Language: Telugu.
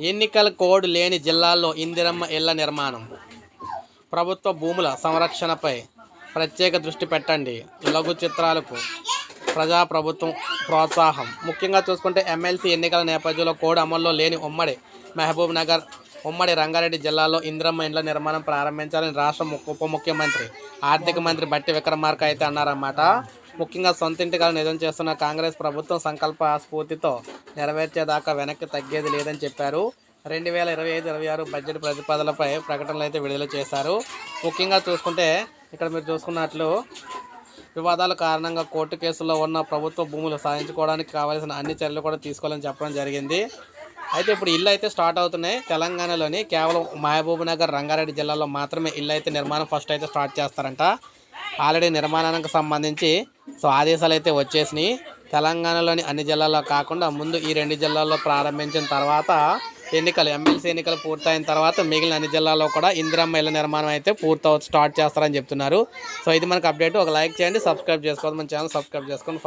ఎన్నికల కోడ్ లేని జిల్లాల్లో ఇందిరమ్మ ఇళ్ళ నిర్మాణం. ప్రభుత్వ భూముల సంరక్షణపై ప్రత్యేక దృష్టి పెట్టండి. లఘు చిత్రాలకు ప్రజాప్రభుత్వం ప్రోత్సాహం. ముఖ్యంగా చూసుకుంటే ఎమ్మెల్సీ ఎన్నికల నేపథ్యంలో కోడ్ అమల్లో లేని ఉమ్మడి మహబూబ్ నగర్ ఉమ్మడి రంగారెడ్డి జిల్లాలో ఇందిరమ్మ ఇండ్ల నిర్మాణం ప్రారంభించాలని రాష్ట్ర ము- ఉప ముఖ్యమంత్రి ఆర్థిక మంత్రి బట్టి విక్రమార్క అయితే అన్నారన్నమాట. ముఖ్యంగా సొంత ఇంటికలు నిజం చేస్తున్న కాంగ్రెస్ ప్రభుత్వం సంకల్ప స్ఫూర్తితో నెరవేర్చేదాకా వెనక్కి తగ్గేది లేదని చెప్పారు. రెండు వేల ఇరవై ఐదు ఇరవై ఆరు బడ్జెట్ ప్రతిపాదనలపై ప్రకటనలు అయితే విడుదల చేశారు. ముఖ్యంగా చూసుకుంటే ఇక్కడ మీరు చూసుకున్నట్లు వివాదాల కారణంగా కోర్టు కేసుల్లో ఉన్న ప్రభుత్వ భూములు సాధించుకోవడానికి కావాల్సిన అన్ని చర్యలు కూడా తీసుకోవాలని చెప్పడం జరిగింది. అయితే ఇప్పుడు ఇల్లు అయితే స్టార్ట్ అవుతున్నాయి. తెలంగాణలోని కేవలం మహబూబ్ నగర్ రంగారెడ్డి జిల్లాలో మాత్రమే ఇల్లు అయితే నిర్మాణం ఫస్ట్ అయితే స్టార్ట్ చేస్తారంట. ఆల్రెడీ నిర్మాణానికి సంబంధించి సో ఆదేశాలు అయితే వచ్చేసినాయి. తెలంగాణలోని అన్ని జిల్లాల్లో కాకుండా ముందు ఈ రెండు జిల్లాల్లో ప్రారంభించిన తర్వాత ఎన్నికలు ఎమ్మెల్సీ ఎన్నికలు పూర్తయిన తర్వాత మిగిలిన అన్ని జిల్లాల్లో కూడా ఇందిరమ్మ ఇళ్ళ నిర్మాణం అయితే పూర్తవు స్టార్ట్ చేస్తారని చెప్తున్నారు. సో ఇది మనకు అప్డేట్. ఒక లైక్ చేయండి సబ్స్క్రైబ్ చేసుకోండి మన ఛానల్ సబ్స్క్రైబ్ చేసుకొని